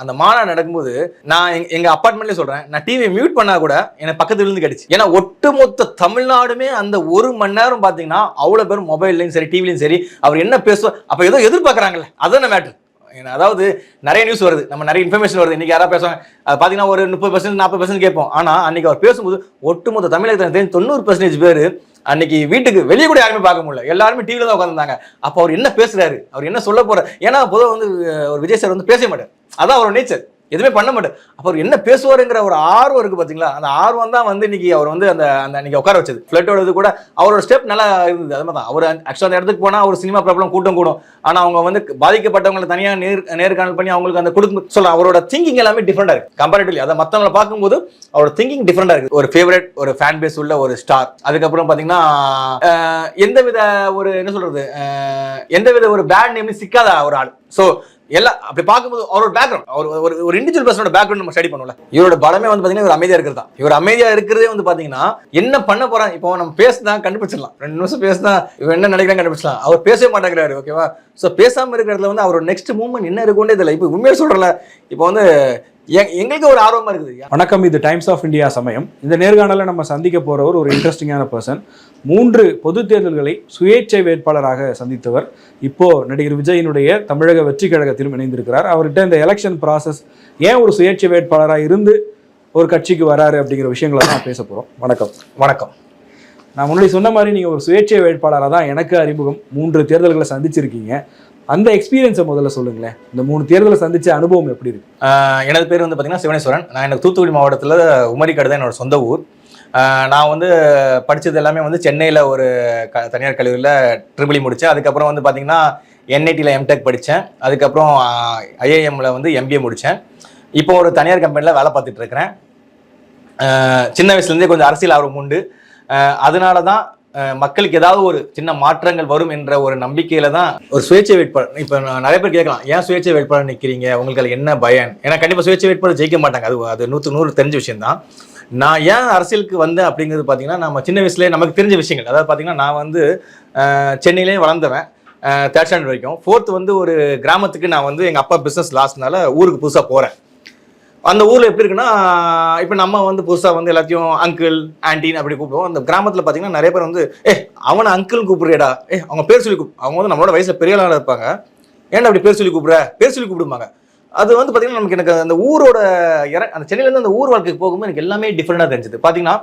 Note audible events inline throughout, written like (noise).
அந்த மாநாடு நடக்கும்போது நான் எங்க- அப்பார்ட்மெண்ட்ல அப்பார்ட்மெண்ட்லேயே சொல்றேன் நான் டிவியை மியூட் பண்ணா கூட எனக்கு பக்கத்துல இருந்து கிடைச்சு. ஏன்னா ஒட்டுமொத்த தமிழ்நாடுமே அந்த ஒரு மணி நேரம் பாத்தீங்கன்னா அவ்வளவு பேர் மொபைல்லையும் சரி டிவிலையும் சரி அவர் என்ன பேசுவோம் அப்ப ஏதோ எதிர்பார்க்கறாங்கல்ல அதுதான் மேட்ரு அதாவது நிறைய நியூஸ் வருது நம்ம நிறைய இன்ஃபர்மேஷன் வருது இன்னைக்கு யாராவது பேசுவாங்க பார்த்தீங்கன்னா ஒரு முப்பது பர்சன்ட் நாற்பது பர்சன்ட் கேட்போம். ஆனா அன்னைக்கு அவர் பேசும்போது ஒட்டுமொத்த தமிழகத்தில் தெரிஞ்சு தொண்ணூறு பர்சன்டேஜ் பேர் அன்னைக்கு வீட்டுக்கு வெளியே கூட யாருமே பார்க்க முடியல. எல்லாருமே டிவியில தான் உட்காந்துருந்தாங்க அப்போ அவர் என்ன பேசுறாரு? அவர் என்ன சொல்ல போறாரு? ஏன்னா பொதுவாக வந்து ஒரு விஜய் சார் வந்து பேச மாட்டார். அதான் அவரோட நேச்சர் எதுவுமே பண்ண மாட்டார். அப்போ அவர் என்ன பேசுவாருங்கிற ஒரு ஆர்வம் இருக்கு பாத்தீங்களா? அந்த ஆர்வம் தான் வந்து இன்னைக்கு அவர் வந்து அந்த அந்த அன்னைக்கு உட்கார வச்சது. ஃபிளட்டோட இது கூட அவரோட ஸ்டெப் நல்லா இருந்தது. அது மாதிரி தான் அவர் ஆக்சுவலாக அந்த இடத்துக்கு போனா ஒரு சினிமா ப்ராப்ளம் கூட்டம் கூடும். ஆனா அவங்க வந்து பாதிக்கப்பட்டவங்களை தனியா நேர் நேர்காணல் பண்ணி அவங்களுக்கு அந்த கொடுக்கும் சொல்ல அவரோட திங்கிங் எல்லாமே டிஃப்ரெண்டாக இருக்கு. கம்பேரிட்டிவ்லி அதை மற்றவங்களை பார்க்கும்போது அவரோட திங்கிங் டிஃப்ரெண்டாக இருக்கு. ஒரு ஃபேவரட் ஒரு ஃபேன் பேஸ் உள்ள ஒரு ஸ்டார் அதுக்கப்புறம் பாத்தீங்கன்னா எந்த எந்தவித ஒரு என்ன சொல்றது எந்த எந்தவித ஒரு பேட் நேம் சிக்காத ஒரு ஆள். சோ எல்லாம் அப்படி பார்க்கும்போது அவரோட பேக்ரவுண்ட் அவர் ஒரு ஒரு இண்டிவிஜுவல் பர்சனோட பேக்ரவுண்ட் நம்ம ஸ்டடி பண்ணுவோம்ல. இவரோட பலமே வந்து பார்த்தீங்கன்னா இவர் அமைதியாக இருக்கிறது தான். இவர் அமைதியாக இருக்கிறதே வந்து பார்த்தீங்கன்னா என்ன பண்ண போகிறான் இப்போ நம்ம பேசுனா கண்டுபிடிச்சிடலாம். ரெண்டு நிமிஷம் பேசினா இவன் என்ன நினைக்கிறான் கண்டுபிடிச்சலாம் அவர் பேசவே மாட்டேங்கிறாரு ஓகேவா ஸோ பேசாமல் இருக்கிறதுல வந்து அவரோட நெக்ஸ்ட் மூவ்மெண்ட் என்ன இருக்கும்னே இதில் இப்போ உண்மையை சொல்கிறல இப்போ வந்து எங்களுக்கு ஒரு ஆர்வமா இருக்குது வணக்கம் இது டைம்ஸ் ஆஃப் இந்தியா சமயம். இந்த நேர்காணலில் நம்ம சந்திக்க போறவர் ஒரு இன்ட்ரெஸ்டிங்கான பர்சன் மூன்று பொது தேர்தல்களை சுயேட்சை வேட்பாளராக சந்தித்தவர். இப்போ நடிகர் விஜயினுடைய தமிழக வெற்றி கழகத்திலும் இணைந்திருக்கிறார். அவர்கிட்ட இந்த எலெக்ஷன் ப்ராசஸ் ஏன் ஒரு சுயேட்சை வேட்பாளராக இருந்து ஒரு கட்சிக்கு வராரு அப்படிங்கிற விஷயங்களை தான் பேச போறோம். வணக்கம். வணக்கம். நான் முன்னாடி சொன்ன மாதிரி நீங்க ஒரு சுயேட்சை வேட்பாளராக தான் எனக்கு அறிமுகம். மூன்று தேர்தல்களை சந்திச்சிருக்கீங்க. அந்த எக்ஸ்பீரியன்ஸை முதல்ல சொல்லுங்களேன். இந்த மூணு தேர்தலை சந்திச்ச அனுபவம் எப்படி இருக்கு? எனது பேர் வந்து பார்த்தீங்கன்னா சிவனேஸ்வரன். நான் எனக்கு தூத்துக்குடி மாவட்டத்தில் உமரிக்காடு தான் என்னோட சொந்த ஊர். நான் வந்து படித்தது எல்லாமே வந்து சென்னையில் ஒரு க தனியார் கல்லூரியில் ட்ரிபிளி e முடித்தேன் அதுக்கப்புறம் வந்து பார்த்தீங்கன்னா என்ஐடியில் எம்டெக் படித்தேன் அதுக்கப்புறம் ஐஏஎம்மில் வந்து எம்பிஏ முடித்தேன் இப்போ ஒரு தனியார் கம்பெனியில் வேலை பார்த்துட்டு இருக்கிறேன். சின்ன வயசுலேருந்தே கொஞ்சம் அரசியல் ஆர்வம் உண்டு. அதனால தான் மக்களுக்கு ஏதாவது ஒரு சின்ன மாற்றங்கள் வரும் என்ற ஒரு நம்பிக்கையில தான் ஒரு சுயேட்சை வேட்பாளர். இப்போ நான் நிறைய பேர் கேட்கலாம் ஏன் சுயேட்சை வேட்பாளர் நிற்கிறீங்க உங்களுக்கு என்ன பயன்? ஏன்னா கண்டிப்பாக சுயேட்சை வேட்பாளர் ஜெயிக்க மாட்டாங்க. அது அது நூற்று நூறு தெரிஞ்ச விஷயம் தான். நான் ஏன் அரசியலுக்கு வந்தேன் அப்படிங்கிறது பார்த்தீங்கன்னா நம்ம சின்ன வயசுலேயே நமக்கு தெரிஞ்ச விஷயங்கள். அதாவது பார்த்தீங்கன்னா நான் வந்து சென்னையிலே வளர்ந்தவன் தேர்ட் ஸ்டாண்டர்ட் வரைக்கும். ஃபோர்த் வந்து ஒரு கிராமத்துக்கு நான் வந்து எங்கள் அப்பா பிஸ்னஸ் லாஸ்ட்னால ஊருக்கு புதுசாக போகிறேன் அந்த ஊர்ல எப்படி இருக்குன்னா இப்போ நம்ம வந்து புதுசா வந்து எல்லாத்தையும் அங்கிள் ஆன்டின்னு அப்படி கூப்பிடுவோம். அந்த கிராமத்துல பாத்தீங்கன்னா நிறைய பேர் வந்து ஏ அவனை அங்கிள் கூப்பிடுறியடா ஏ அவங்க பேர் சொல்லி கூப்பிடு அவங்க வந்து நம்மளோட வயசில் பெரிய ஆளாக இருப்பாங்க. ஏன்டா அப்படி பேர் சொல்லி கூப்பிடுற? பேர் சொல்லி கூப்பிடுவாங்க அது வந்து பார்த்தீங்கன்னா நமக்கு எனக்கு அந்த ஊரோட இற அந்த சென்னையிலேருந்து அந்த ஊர் வாழ்க்கைக்கு போகும்போது எனக்கு எல்லாமே டிஃப்ரெண்டாக தெரிஞ்சது. பார்த்தீங்கன்னா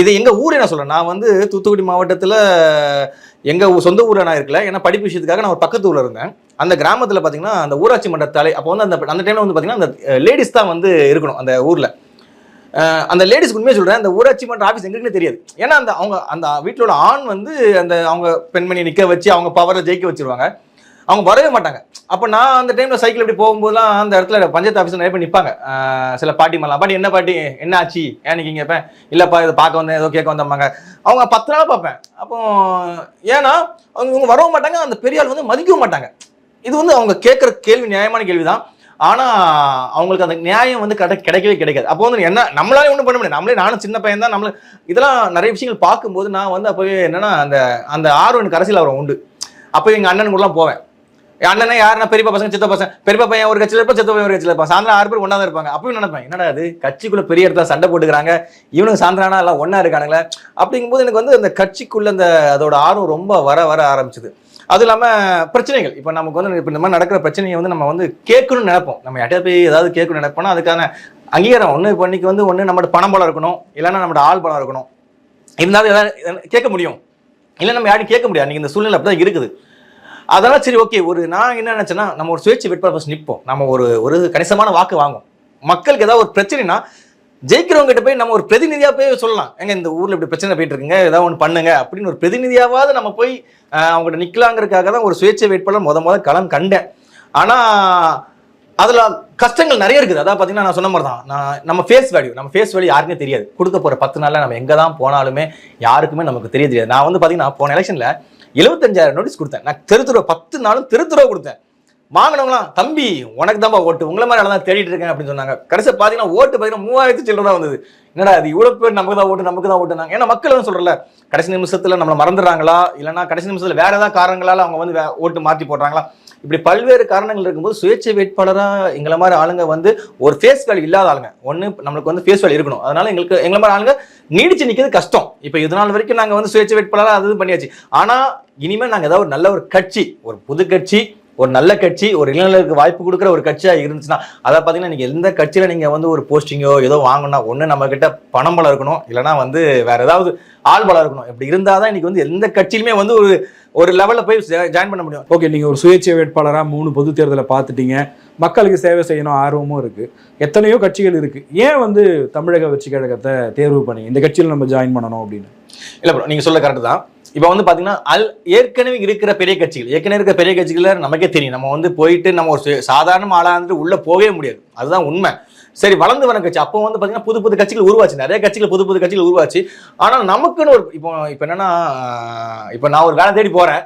இது எங்கள் ஊர் நான் சொல்கிறேன் நான் வந்து தூத்துக்குடி மாவட்டத்தில் எங்கள் சொந்த ஊரில் நான் இருக்கல. ஏன்னா படிப்பு விஷயத்துக்காக நான் ஒரு பக்கத்து ஊரில் இருந்தேன். அந்த கிராமத்தில் பார்த்தீங்கன்னா அந்த ஊராட்சி மன்ற தலை அப்போ வந்து அந்த அந்த டைமில் வந்து பார்த்தீங்கன்னா அந்த லேடிஸ் தான் வந்து இருக்கணும் அந்த ஊரில். அந்த லேடிஸ்க்கு உண்மையை சொல்கிறேன் அந்த ஊராட்சி மன்ற ஆஃபீஸ் எங்களுக்குன்னு தெரியாது. ஏன்னா அந்த அவங்க அந்த வீட்டிலோட ஆண் வந்து அந்த அவங்க பெண்மணி நிற்க வச்சு அவங்க பவரை ஜெயிக்க வச்சிருவாங்க. அவங்க வரவே மாட்டாங்க. அப்போ நான் அந்த டைம்ல சைக்கிள் இப்படி போகும்போதுலாம் அந்த இடத்துல பஞ்சாயத்து ஆஃபீஸில் நிறைய பேர் நிற்பாங்க சில பாட்டி மலாம். பாட்டி என்ன பாட்டி? என்ன ஆச்சு? ஏன் நிற்கிங்க இப்போ இல்லைப்பா இதை பார்க்க வந்தேன். ஏதோ கேட்க வந்தாங்க அவங்க பத்து நாள் பார்ப்பேன். அப்போ ஏன்னா அவங்க இவங்க வரவும் மாட்டாங்க. அந்த பெரிய ஆள் வந்து மதிக்கவும் மாட்டாங்க. இது வந்து அவங்க கேட்குற கேள்வி நியாயமான கேள்வி தான் ஆனா அவங்களுக்கு அந்த நியாயம் வந்து கரெக்டாக கிடைக்கவே கிடைக்காது. அப்போ வந்து என்ன நம்மளாலே ஒன்றும் பண்ண முடியாது. நம்மளே நானும் சின்ன பையன் தான். நம்மளே இதெல்லாம் நிறைய விஷயங்கள் பார்க்கும்போது நான் வந்து அப்போவே என்னன்னா அந்த அந்த ஆர்வம் எனக்கு அரசியல் ஆர்வம் உண்டு. அப்போ எங்கள் அண்ணன் கூடலாம் போவேன். அண்ணனே யாருன்னா பெரியப்பா பசங்க சித்த பசங்க? பெரியப்பா பையன் ஒரு கட்சியில் இருப்பா சித்த பையன் ஒரு கட்சியில் இருப்பான். சாயந்தரம் ஆறு பேர் ஒன்றா தான் இருப்பாங்க. அப்பயும் நினைப்பேன் என்னடா அது கட்சிக்குள்ள பெரிய இடத்துல சண்டை போட்டுக்கிறாங்க. இவனுக்கு சாயந்தரானா எல்லாம் ஒன்றா இருக்கானுங்களே. அப்படிங்கும்போது எனக்கு வந்து அந்த கட்சிக்குள்ள அந்த அதோட ஆர்வம் ரொம்ப வர வர ஆரம்பிச்சது. அது இல்லாமல் பிரச்சனைகள். இப்போ நமக்கு வந்து இப்போ இந்த மாதிரி நடக்கிற பிரச்சனையை வந்து நம்ம வந்து கேட்கணும்னு நினைப்போம். நம்ம யார்கிட்ட போய் ஏதாவது கேட்கணும்னு நினைப்போம்னா அதுக்கான அங்கீகாரம் ஒன்று இப்போ இன்னைக்கு வந்து ஒன்று நம்மளோட பணம் பலம் இருக்கணும். இல்லைன்னா நம்மளோட ஆள் பலம் இருக்கணும். இருந்தாலும் ஏதாவது கேட்க முடியும். இல்லை நம்ம யாரும் கேட்க முடியாது. அன்றைக்கி இந்த சூழ்நிலை அப்படி தான் இருக்குது. அதெல்லாம் சரி ஓகே ஒரு நான் என்ன நினச்சேன்னா நம்ம ஒரு சுயேட்சை வேட்பாளர் ஃபர்ஸ்ட் நிற்போம் நம்ம ஒரு ஒரு கணிசமான வாக்கு வாங்குவோம். மக்களுக்கு ஏதாவது ஒரு பிரச்சனைனா ஜெயிக்கிறவங்க கிட்ட போய் நம்ம ஒரு பிரதிநிதியாக போய் சொல்லலாம். எங்க இந்த ஊரில் இப்படி பிரச்சனை போயிட்டு இருக்குங்க ஏதாவது ஒன்று பண்ணுங்க அப்படின்னு ஒரு பிரதிநிதியாவது நம்ம போய் அவங்ககிட்ட நிற்கலாங்கிறதுக்காக தான் ஒரு சுயேட்சை வேட்பாளர் முத முத களம் கண்டேன். ஆனால் அதில் கஷ்டங்கள் நிறைய இருக்குது. அதான் பார்த்தீங்கன்னா நான் சொன்ன மாதிரி தான் நான் நம்ம ஃபேஸ் வேல்யூ நம்ம ஃபேஸ் வேல்யூ யாருக்குமே தெரியாது. கொடுக்க போகிற பத்து நாளில் நம்ம எங்கே தான் போனாலுமே யாருக்குமே நமக்கு தெரிய தெரியாது. நான் வந்து பார்த்தீங்கன்னா போன எலெக்ஷனில் எழுபத்தஞ்சாயிரம் நோட்டீஸ் கொடுத்தேன். நான் தெருத்துருவ பத்து நாளும் தெருத்துருவ கொடுத்தேன். வாங்கினவங்களாம் தம்பி உனக்கு தான்ப்பா ஓட்டு. உங்களை மாதிரி தான் தேடிட்டு இருக்கேன் அப்படின்னு சொன்னாங்க. கடைசியா பார்த்தீங்கன்னா ஓட்டு பார்த்தீங்கன்னா மூவாயிரத்து சில்லற தான் வந்தது. என்னடா அது இவ்வளோ பேர் நமக்கு தான் ஓட்டு நமக்கு தான் ஓட்டுனாங்க. ஏன்னா மக்கள் வந்து சொல்கிறல கடைசி நிமிஷத்தில் நம்மளை மறந்துடுறாங்களா? இல்லைன்னா கடைசி நிமிஷத்தில் வேறு ஏதாவது காரணங்களால் அவங்க வந்து வே- ஓட்டு மாற்றி போடுறாங்களா? இப்படி பல்வேறு காரணங்கள் இருக்கும்போது சுயேட்சை வேட்பாளராக எங்களை மாதிரி ஆளுங்க வந்து ஒரு ஃபேஸ் வேல்யூ இல்லாத ஆளுங்க. ஒன்று நம்மளுக்கு வந்து ஃபேஸ் வேல்யூ இருக்கணும். அதனால எங்களுக்கு எங்களை மாதிரி ஆளுங்க நீடிச்சு நிற்கிறது கஷ்டம். இப்போ இது நாள் வரைக்கும் நாங்கள் வந்து சுயேட்சை வேட்பாளராக அது இது பண்ணியாச்சு. ஆனால் இனிமேல் நாங்கள் ஏதாவது ஒரு நல்ல ஒரு கட்சி ஒரு புது கட்சி ஒரு நல்ல கட்சி ஒரு இளைஞர்களுக்கு வாய்ப்பு கொடுக்குற ஒரு கட்சியா இருந்துச்சுன்னா அதை பார்த்தீங்கன்னா நீங்க எந்த கட்சியில நீங்க வந்து ஒரு போஸ்டிங்கோ ஏதோ வாங்கணும்னா ஒண்ணு நம்ம கிட்ட பணம் பலம் இருக்கணும். இல்லைன்னா வந்து வேற ஏதாவது ஆள் பலம் இருக்கணும். இப்படி இருந்தாதான் இன்னைக்கு வந்து எந்த கட்சியிலுமே வந்து ஒரு ஒரு லெவல்ல போய் ஜாயின் பண்ண முடியும். ஓகே நீங்கள் ஒரு சுயேட்சை வேட்பாளராக மூணு பொது தேர்தலை பார்த்துட்டீங்க. மக்களுக்கு சேவை செய்யணும் ஆர்வமும் இருக்குது எத்தனையோ கட்சிகள் இருக்குது ஏன் வந்து தமிழக வெற்றி கழகத்தை தேர்வு பண்ணி இந்த கட்சியில் நம்ம ஜாயின் பண்ணணும் அப்படின்னு. இல்ல ப்ரோ நீங்க சொல்ல கரெக்ட் தான். இப்போ வந்து பார்த்தீங்கன்னா அல் ஏற்கனவே இருக்கிற பெரிய கட்சிகள் ஏற்கனவே இருக்கிற பெரிய கட்சிகள் நமக்கே தெரியும். நம்ம வந்து போயிட்டு நம்ம ஒரு சாதாரண ஆளா இருந்து போகவே முடியாது. அதுதான் உண்மை. சரி வளர்ந்து வர கட்சி. அப்போ வந்து பார்த்தீங்கன்னா புது புது கட்சிகள் உருவாச்சு. நிறைய கட்சிகள் புது புது கட்சிகள் உருவாச்சு. ஆனால் நமக்குன்னு ஒரு இப்போ இப்போ என்னன்னா இப்போ நான் ஒரு வேலை தேடி போகிறேன்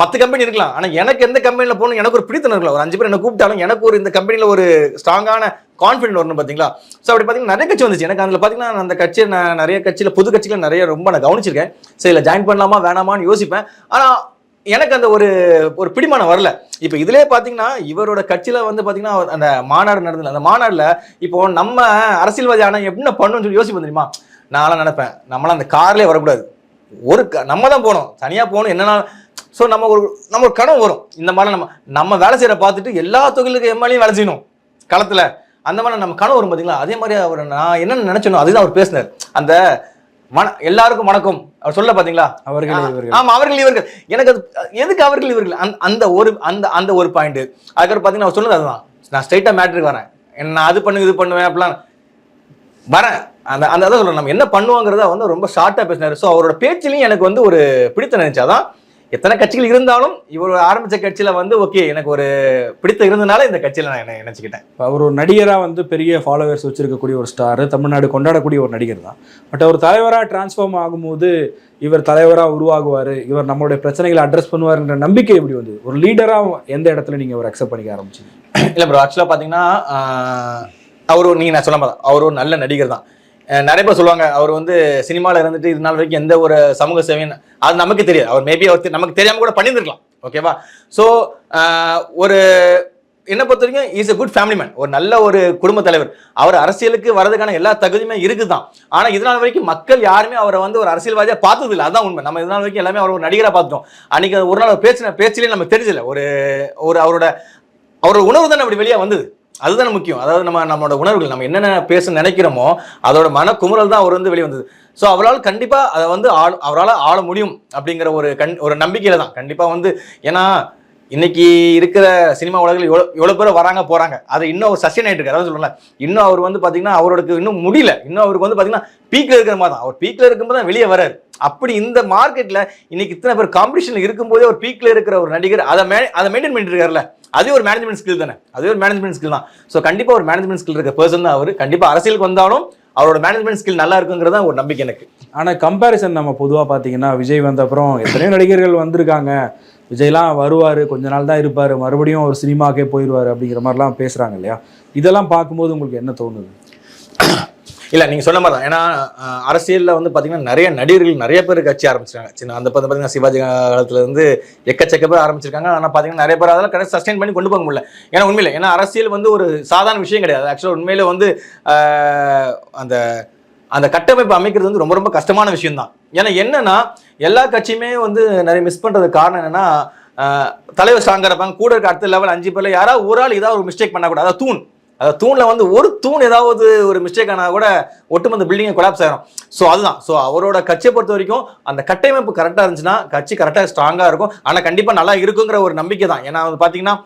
பத்து கம்பெனி இருக்கலாம். ஆனால் எனக்கு எந்த கம்பெனியில் போகணும் எனக்கு ஒரு பிடித்தம் இருக்கலாம் ஒரு அஞ்சு பேர் என்ன கூப்பிட்டாலும் எனக்கு ஒரு இந்த கம்பெனியில் ஒரு ஸ்ட்ராங்கான கான்ஃபிடென்ட் வரணும் பார்த்தீங்களா ஸோ அப்படி பார்த்தீங்கன்னா நிறைய கட்சி வந்துச்சு. எனக்கு அதில் பார்த்தீங்கன்னா அந்த கட்சியை நான் நிறைய கட்சியில் புது கட்சிகள் நிறைய ரொம்ப நான் கவனிச்சிருக்கேன். சரி இல்லை ஜாயின் பண்ணலாமா வேணாமான்னு யோசிப்பேன். ஆனால் எனக்கு அந்த ஒரு ஒரு பிடிமானம் வரல. இப்போ இதுலேயே பார்த்தீங்கன்னா இவரோட கட்சியில் வந்து பார்த்தீங்கன்னா அந்த மாநாடு நடந்தது அந்த மாநாடில் இப்போ நம்ம அரசியல்வாதி ஆனால் என்ன பண்ணணும்னு சொல்லி யோசிப்போம் தெரியுமா? நான்லாம் நினைப்பேன். நம்மளாம் அந்த கார்லேயே வரக்கூடாது. ஒரு க- நம்ம தான் போகணும். தனியாக போகணும். என்னன்னா ஸோ நம்ம ஒரு நம்ம ஒரு கனவு வரும். இந்த மாதிரி நம்ம நம்ம வேலை செய்யற பார்த்துட்டு எல்லா தொழிலுக்கு எம்எல்ஏயும் வேலை செய்யணும். களத்துல அந்த மாதிரி நம்ம கனவு வரும் பார்த்தீங்களா அதே மாதிரி அவர் நான் என்ன நினைச்சனோ அதுதான் அவர் பேசினார். அந்த வண எல்லாருக்கும் வணக்கம். அவர் சொல்ல பாத்தீங்களா? அவர்கள் இவர்கள். ஆமா அவர்கள் இவர்கள். எனக்கு அது எதுக்கு அவர்கள் இவர்கள்? அந்த அந்த ஒரு அந்த அந்த ஒரு பாயிண்ட் அதுக்கப்புறம் பாத்தீங்கன்னா அவர் சொன்னது அதுதான். நான் ஸ்ட்ரைட்டா மேட்ருக்கு வரேன். என்ன நான் அது பண்ணு இது பண்ணுவேன் அப்படிலாம். வரேன். அந்த அந்த அதான் சொல்றேன். நம்ம என்ன பண்ணுவோங்கிறத வந்து ரொம்ப ஷார்ட்டா பேசினாரு. ஸோ அவரோட பேச்சிலையும் எனக்கு வந்து ஒரு பிடித்த நினைச்சு அதான் எத்தனை கட்சிகள் இருந்தாலும் இவர் ஆரம்பிச்ச கட்சியில வந்து ஓகே எனக்கு ஒரு பிடித்த இருந்தனால இந்த கட்சியில நான் என்ன நினைச்சுக்கிட்டேன் இப்ப அவர் ஒரு நடிகராக வந்து பெரிய ஃபாலோவர்ஸ் வச்சிருக்கக்கூடிய ஒரு ஸ்டார் தமிழ்நாடு கொண்டாடக்கூடிய ஒரு நடிகர் தான். பட் அவர் தலைவராக டிரான்ஸ்ஃபார்ம் ஆகும்போது இவர் தலைவராக உருவாகுவார் இவர் நம்மளுடைய பிரச்சனைகளை அட்ரஸ் பண்ணுவாருன்ற நம்பிக்கை எப்படி வந்து ஒரு லீடராக எந்த இடத்துல நீங்கள் அவர் அக்செப்ட் பண்ணிக்க ஆரம்பிச்சீங்க? (clears throat) இல்ல ப்ரோ ஆக்சுவலா பாத்தீங்கன்னா ஆஹ், அவர் ஒரு- நீங்க நான் சொல்ல மாட்டேன் அவர் ஒரு நல்ல நடிகர் தான். நிறைய பேர் சொல்லுவாங்க அவர் வந்து சினிமாவில் இருந்துட்டு இது நாள் வரைக்கும் எந்த ஒரு சமூக சேவையும் அது நமக்கு தெரியாது. அவர் மேபி அவர் நமக்கு தெரியாமல் கூட பண்ணியிருந்துருக்கலாம். ஓகேவா ஸோ ஒரு என்ன பொறுத்த வரைக்கும் is a good family man ஒரு நல்ல ஒரு குடும்ப தலைவர். அவர் அரசியலுக்கு வரதுக்கான எல்லா தகுதியுமே இருக்குது தான் ஆனால் இதனால் வரைக்கும் மக்கள் யாருமே அவரை வந்து ஒரு அரசியல்வாதியாக பார்த்தது இல்லை அதான் உண்மை. நம்ம இதனால் வரைக்கும் எல்லாமே அவர் ஒரு நடிகராக பார்த்துட்டோம். அன்றைக்கி ஒரு நாள் அவர் பேசின பேச்சிலே நமக்கு தெரிஞ்சல ஒரு ஒரு அவரோட அவரோட உணர்வு தான் அப்படி வெளியே வந்தது. அதுதான் முக்கியம். அதாவது நம்ம நம்மளோட உணர்வுகள் நம்ம என்னென்ன பேச நினைக்கிறோமோ அதோட மன குமுறல் தான் அவர் வந்து வெளிவந்தது ஸோ அவரால் கண்டிப்பாக அதை வந்து ஆள் அவரால் ஆள முடியும் அப்படிங்கிற ஒரு கண் ஒரு நம்பிக்கையில தான். கண்டிப்பாக வந்து ஏன்னா இன்னைக்கு இருக்கிற சினிமா உலகில் எவ்வளோ எவ்வளோ பேர் வராங்க போகிறாங்க அது இன்னும் ஒரு சஸ்டைன் ஆகிட்டு இருக்காரு. அதாவது சொல்லல இன்னும் அவர் வந்து பார்த்தீங்கன்னா அவருக்கு இன்னும் முடியல. இன்னும் அவருக்கு வந்து பார்த்தீங்கன்னா பீக்கில் இருக்கிற மாதிரி தான். அவர் பீக்கில் இருக்கும்போது தான் வெளியே வராரு அப்படி இந்த மார்க்கெட்டில் இன்னைக்கு இத்தனை பேர் காம்படிஷனில் இருக்கும்போதே ஒரு பீக்கில் இருக்கிற ஒரு நடிகர் அதை மே அதை மெயின்டைன் பண்ணிட்டு இருக்காருல்ல. அதே ஒரு மேனேஜ்மெண்ட் ஸ்கில் தானே. அதே ஒரு மேனேஜ்மெண்ட் ஸ்கில் தான். ஸோ கண்டிப்பாக ஒரு மேனேஜ்மெண்ட் ஸ்கில் இருக்கிற பர்சன் தான் அவர். கண்டிப்பாக அரசியலுக்கு வந்தாலும் அவரோட மேனேஜ்மெண்ட் ஸ்கில் நல்லா இருக்குங்கிறது ஒரு நம்பிக்கை எனக்கு. ஆனால் கம்பேரிசன் நம்ம பொதுவாக பார்த்தீங்கன்னா விஜய் வந்த அப்புறம் எத்தனையோ நடிகர்கள் வந்திருக்காங்க. விஜய்லாம் வருவார் கொஞ்ச நாள் தான் இருப்பார் மறுபடியும் ஒரு சினிமாக்கே போயிடுவார் அப்படிங்கிற மாதிரிலாம் பேசுகிறாங்க இல்லையா? இதெல்லாம் பார்க்கும்போது உங்களுக்கு என்ன தோணுது? இல்லை நீங்கள் சொன்ன மாதிரி தான் ஏன்னா அரசியலில் வந்து பார்த்தீங்கன்னா நிறைய நடிகர்கள் நிறைய பேர் கட்சி ஆரம்பிச்சிருக்காங்க. சின்ன அந்த பார்த்து பார்த்தீங்கன்னா சிவாஜி காலத்தில் இருந்து எக்கச்சக்க பேர் ஆரம்பிச்சிருக்காங்க. ஆனால் பார்த்தீங்கன்னா நிறைய பேர் அதெல்லாம் கடைசி சஸ்டைன் பண்ணி கொண்டு போக முடியல. ஏன்னா உண்மையில ஏன்னா அரசியல் வந்து ஒரு சாதாரண விஷயம் கிடையாது. ஆக்சுவலாக உண்மையில் வந்து அந்த அந்த கட்டமைப்பு அமைக்கிறது வந்து ரொம்ப ரொம்ப கஷ்டமான விஷயம் தான் ஏன்னா என்னன்னா எல்லா கட்சியுமே வந்து நிறைய மிஸ் பண்ணுறதுக்கு காரணம் என்னன்னா தலைவர் ஸ்ட்ராங்கா இருப்பாங்க கூட இருக்க அடுத்த லெவல் அஞ்சு பேர்ல யாராவது ஒரு ஆள் ஏதாவது ஒரு மிஸ்டேக் பண்ணக்கூடாது அதாவது தூண். அதாவது தூண்ல வந்து ஒரு தூண் ஏதாவது ஒரு மிஸ்டேக் ஆனா கூட ஒட்டுமொத்த பில்டிங்கை கொலாப்ஸ் ஆயிரும். ஸோ அதுதான். ஸோ அவரோட கட்சியை பொறுத்த வரைக்கும் அந்த கட்டமைப்பு கரெக்டாக இருந்துச்சுன்னா கட்சி கரெக்டாக ஸ்ட்ராங்காக இருக்கும். ஆனால் கண்டிப்பாக நல்லா இருக்குங்கிற ஒரு நம்பிக்கை தான் ஏன்னா வந்து பார்த்தீங்கன்னா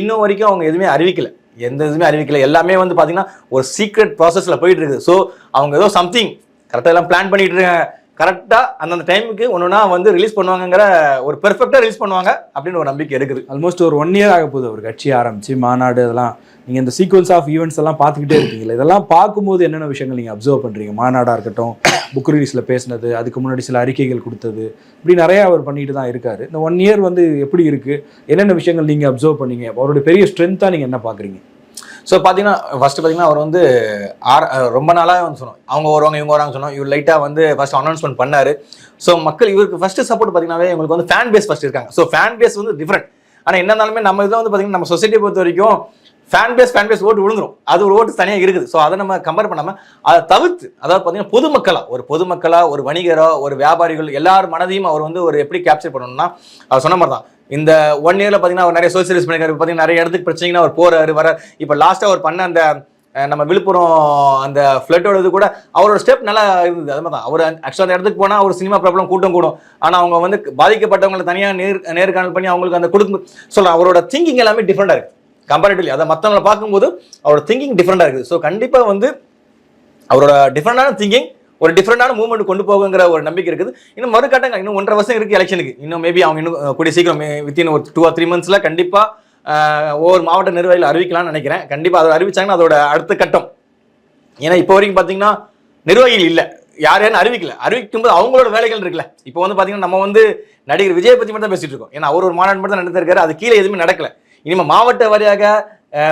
இன்னும் வரைக்கும் அவங்க எதுவுமே அறிவிக்கலை. எந்த இதுவுமே அறிவிக்கல. எல்லாமே வந்து பார்த்தீங்கன்னா ஒரு சீக்ரெட் ப்ராசஸில் போயிட்டு இருக்குது. ஸோ அவங்க ஏதோ சம்திங் கரெக்டாக எல்லாம் பிளான் பண்ணிட்டு இருக்காங்க. கரெக்டாக அந்தந்த டைமுக்கு ஒன்றுனா வந்து ரிலீஸ் பண்ணுவாங்கங்கிற ஒரு பெர்ஃபெக்டாக ரிலீஸ் பண்ணுவாங்க அப்படின்னு ஒரு நம்பிக்கை இருக்குது. ஆல்மோஸ்ட் ஒரு ஒன் இயர் ஆக போகுது. ஒரு கட்சி ஆரம்பித்து மாநாடு அதெல்லாம் நீங்கள் இந்த சீக்வன்ஸ் ஆஃப் ஈவெண்ட்ஸ் எல்லாம் பார்த்துக்கிட்டே இருக்கீங்களா இதெல்லாம் பார்க்கும்போது என்னென்ன விஷயங்கள் நீங்கள் அப்சர்வ் பண்ணுறீங்க மாநாடாக இருக்கட்டும் புக் ரிலீஸில் பேசினது அதுக்கு முன்னாடி சில அறிக்கைகள் கொடுத்தது இப்படி நிறையா அவர் பண்ணிட்டு தான் இருக்கார். இந்த ஒன் இயர் வந்து எப்படி இருக்குது என்னென்ன விஷயங்கள் நீங்கள் அப்சர்வ் பண்ணீங்க? அவருடைய பெரிய ஸ்ட்ரென்த்தாக நீங்கள் என்ன பார்க்குறீங்க? ஸோ பார்த்தீங்கன்னா ஃபஸ்ட்டு பார்த்தீங்கன்னா அவர் வந்து ஆர் ரொம்ப நாளாக வந்து சொன்னோம். அவங்க வருவாங்க இவங்க வராங்க சொன்னோம். இவர் லைட்டாக வந்து ஃபர்ஸ்ட் அனௌன்ஸ்மெண்ட் பண்ணார். ஸோ மக்கள் இவருக்கு ஃபஸ்ட்டு சப்போர்ட் பார்த்தீங்கன்னாவே இவங்களுக்கு வந்து ஃபேன் பேஸ் ஃபஸ்ட் இருக்காங்க. ஸோ ஃபேன் பேஸ் வந்து டிஃப்ரெண்ட் ஆனால் என்ன இருந்தாலுமே நம்ம இதில் வந்து பார்த்தீங்கன்னா நம்ம சொசைட்டியை பொறுத்த வரைக்கும் ஃபேன் பேஸ் ஃபேன் பேஸ் ஓட்டு விழுந்துரும். அது ஒரு ஓட்டு தனியாக இருக்குது. ஸோ அதை நம்ம கம்பேர் பண்ணாமல் அதை தவிர்த்து அதாவது பார்த்தீங்கன்னா பொதுமக்களாக ஒரு பொதுமக்களாக ஒரு வணிகரோ ஒரு வியாபாரிகள் எல்லார் மனதையும் அவர் வந்து ஒரு எப்படி கேப்சர் பண்ணணும்னா அவர் சொன்ன மாதிரி தான் இந்த ஒன் இயரில் பார்த்தீங்கன்னா அவர் நிறைய சோசியலிஸ்ட் பண்ணிருக்காரு பார்த்தீங்கன்னா நிறைய இடத்துக்கு பிரச்சனைனா அவர் போகிறாரு வர இப்போ லாஸ்ட்டாக அவர் பண்ண அந்த நம்ம விழுப்புரம் அந்த ஃப்ளட்டோட இது கூட அவரோட ஸ்டெப் நல்லா இருந்தது. அது மாதிரி தான் அவர் ஆக்சுவலாக அந்த இடத்துக்கு போனால் ஒரு சினிமா ப்ராப்ளம் கூட்டம் கூடும். ஆனால் அவங்க வந்து பாதிக்கப்பட்டவங்களை தனியாக நேர் நேர்காணல் பண்ணி அவங்களுக்கு அந்த கொடுக்கும் சொல்கிறேன் அவரோட திங்கிங் எல்லாமே டிஃப்ரெண்டாக இருக்குது கம்பேரிட்டிவ்லி அதை மற்றவங்களை பார்க்கும்போது அவரோட திங்கிங் டிஃப்ரெண்டாக இருக்குது. ஸோ கண்டிப்பாக வந்து அவரோட டிஃப்ரெண்டான திங்கிங் ஒரு டிஃப்ரெண்டான மூவ்மெண்ட் கொண்டு போகுங்கிற ஒரு நம்பிக்கை இருக்குது. இன்னும் மறுகட்டங்க இன்னும் ஒன்றரை வருஷம் இருக்குது எலெக்ஷனுக்கு இன்னும் மேபி அவங்க இன்னும் கூடிய சீக்கிரம் வித்தின் ஒரு டூ ஆர் த்ரீ மந்த்ஸில் கண்டிப்பாக ஒவ்வொரு மாவட்ட நிர்வாகிகள் அறிவிக்கலாம்னு நினைக்கிறேன். கண்டிப்பாக அதை அறிவிச்சாங்கன்னா அதோட அடுத்த கட்டம். ஏன்னா இப்போ வரைக்கும் பார்த்தீங்கன்னா நிர்வாகிகள் இல்லை. யார் யாரும் அறிவிக்கல. அறிவிக்கும் போது அவங்களோட வேலைகள் இருக்குல்ல. இப்போ வந்து பார்த்தீங்கன்னா நம்ம வந்து நடிகர் விஜய் பற்றி மட்டும் தான் பேசிட்டு இருக்கோம். ஏன்னா அவர் ஒரு மாநாடு மட்டும் தான் நடந்திருக்காரு அது கீழே எதுவுமே நடக்கல. இனிமேல் மாவட்ட வாரியாக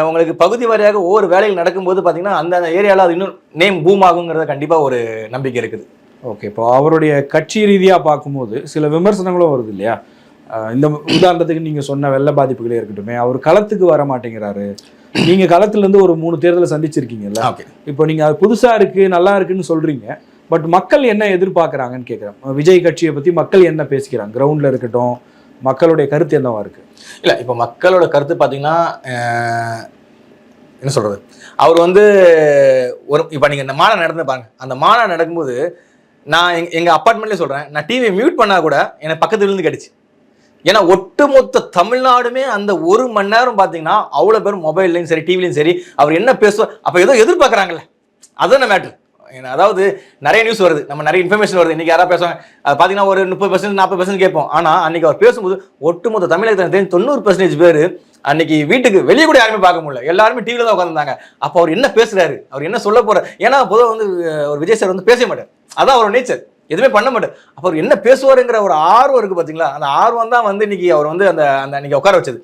உங்களுக்கு பகுதி வாரியாக ஒவ்வொரு வேலைகள் நடக்கும்போது பார்த்தீங்கன்னா அந்த ஏரியாவில் அது இன்னும் நேம் பூம் ஆகுங்கிறத கண்டிப்பாக ஒரு நம்பிக்கை இருக்குது. ஓகே இப்போ அவருடைய கட்சி ரீதியா பார்க்கும்போது சில விமர்சனங்களும் வருது இல்லையா? இந்த உதாரணத்துக்கு நீங்க சொன்ன வெள்ள பாதிப்புகளே இருக்கட்டுமே அவர் களத்துக்கு வர மாட்டேங்கிறாரு. நீங்க களத்துல இருந்து ஒரு மூணு தேர்தலை சந்திச்சிருக்கீங்கல்ல? ஓகே. இப்போ நீங்க அது புதுசா இருக்கு நல்லா இருக்குன்னு சொல்றீங்க பட் மக்கள் என்ன எதிர்பார்க்கறாங்கன்னு கேட்குறேன் விஜய் கட்சியை பத்தி மக்கள் என்ன பேசிக்கிறாங்க? கிரவுண்ட்ல இருக்கட்டும் மக்களுடைய கருத்து என்னவா இருக்கு? இல்லை இப்போ மக்களோட கருத்து பார்த்தீங்கன்னா என்ன சொல்றது? அவர் வந்து ஒரு இப்போ நீங்கள் இந்த மாநாடு நடந்து பாருங்க. அந்த மாநாடு நடக்கும்போது நான் எங்கள் எங்கள் அப்பார்ட்மெண்ட்லேயே சொல்கிறேன் நான் டிவியை மியூட் பண்ணால் கூட எனக்கு பக்கத்துல இருந்து கிடச்சி ஏன்னா ஒட்டுமொத்த தமிழ்நாடுமே அந்த ஒரு மணி நேரம் பார்த்தீங்கன்னா அவ்வளோ பேர் மொபைல்லையும் சரி டிவிலையும் சரி அவர் என்ன பேசுவார் அப்போ ஏதோ எதிர்பார்க்குறாங்கல்ல. அதுதான் மேட்ரு அதாவது நிறைய நியூஸ் வருது. நம்ம நிறைய இன்ஃபர்மேஷன் வருது. இன்னைக்கு யாராவது பேசுவாங்க அது பார்த்தீங்கன்னா ஒரு முப்பது பர்சன்ட் நாற்பது பர்சன்ட் கேட்போம். ஆனால் அன்னைக்கு அவர் பேசும்போது ஒட்டுமொத்த தமிழகத்தை தொண்ணூறு பர்சன்டேஜ் பேர் அன்னைக்கு வீட்டுக்கு வெளியே கூட யாருமே பார்க்க முடியல. எல்லாருமே டிவியில் தான் உட்காந்துருந்தாங்க அப்போ அவர் என்ன பேசுறாரு? அவர் என்ன சொல்ல போறாரு? ஏன்னா பொதுவாக வந்து ஒரு விஜய் சார் வந்து பேச மாட்டார். அதான் அவரோட நேச்சர் எதுவுமே பண்ண மாட்டார். அப்போ அவர் என்ன பேசுவாருங்கிற ஒரு ஆர்வம் இருக்குது பார்த்தீங்களா அந்த ஆர்வம் தான் வந்து இன்னைக்கு அவர் வந்து அந்த அந்த அன்னைக்கு உட்கார வச்சது.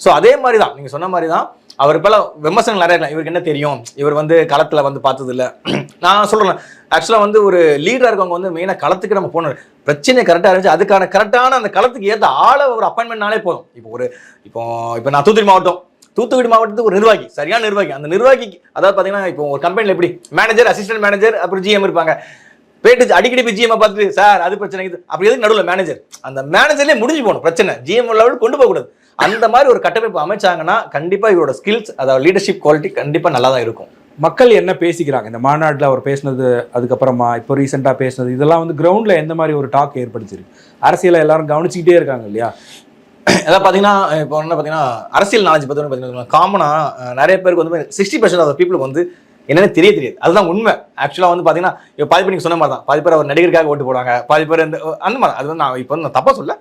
ஸோ அதே மாதிரி தான் நீங்கள் சொன்ன மாதிரி தான் அவர் இப்போல விமர்சனங்கள் நிறைய இவருக்கு என்ன தெரியும்? இவர் வந்து களத்தில் வந்து பார்த்தது இல்லை (clears throat) நான் சொல்கிறேன் ஆக்சுவலாக வந்து ஒரு லீடராக இருக்கவங்க வந்து மெயினாக களத்துக்கு நம்ம போகணும். பிரச்சனை கரெக்டாக இருந்துச்சு அதுக்கான கரெக்டான அந்த களத்துக்கு ஏற்ற ஆளை ஒரு அப்பாயின்மெண்ட்னாலே போதும். இப்போ ஒரு இப்போ இப்போ நான் தூத்துக்குடி மாவட்டம். தூத்துக்குடி மாவட்டத்துக்கு ஒரு நிர்வாகி சரியான நிர்வாகி. அந்த நிர்வாகிக்கு அதாவது பார்த்தீங்கன்னா இப்போ ஒரு கம்பெனியில் எப்படி? மேனேஜர் அசிஸ்டன்ட் மேனேஜர் அப்புறம் ஜிஎம் இருப்பாங்க. போயிட்டு அடிக்கடி போய் ஜிஎம் பார்த்துட்டு சார் அது பிரச்சனை இது அப்படி எதுக்கு நடுவில் மேனேஜர் அந்த மேனேஜர்லேயே முடிஞ்சு போகணும் பிரச்சனை. ஜிஎம் லெவலுக்கு கொண்டு போகக்கூடாது. அந்த மாதிரி ஒரு கட்டமைப்பு அமைச்சாங்கன்னா கண்டிப்பா இவரோட ஸ்கில்ஸ் அதாவது லீடர்ஷிப் குவாலிட்டி கண்டிப்பா நல்லா தான் இருக்கும். மக்கள் என்ன பேசிக்கிறாங்க? இந்த மாநாட்டில் அவர் பேசினது அதுக்கப்புறமா இப்போ ரீசெண்டாக பேசினது இதெல்லாம் வந்து கிரவுண்டில் எந்த மாதிரி ஒரு டாக் ஏற்படுத்திருக்கு? அரசியலை எல்லாரும் கவனிச்சுக்கிட்டே இருக்காங்க இல்லையா? அதாவது பார்த்தீங்கன்னா இப்போ என்ன பார்த்தீங்கன்னா அரசியல் நாலேஜ் பற்றி பார்த்தீங்கன்னா காமனாக நிறைய பேருக்கு வந்து சிக்ஸ்டி பர்சன்ட் ஆஃப் பீப்புளுக்கு வந்து என்னன்னு தெரிய தெரியாது. அதுதான் உண்மை. ஆக்சுவலாக வந்து பார்த்தீங்கன்னா இப்போ பாதி பேர் நீங்கள் சொன்ன மாதிரி தான் பாதி பேர் அவர் நடிகருக்காக ஓட்டு போடுவாங்க. பாதி பேர் இந்த அந்த மாதிரி அது வந்து நான் இப்போ வந்து நான் தப்பாக சொல்ல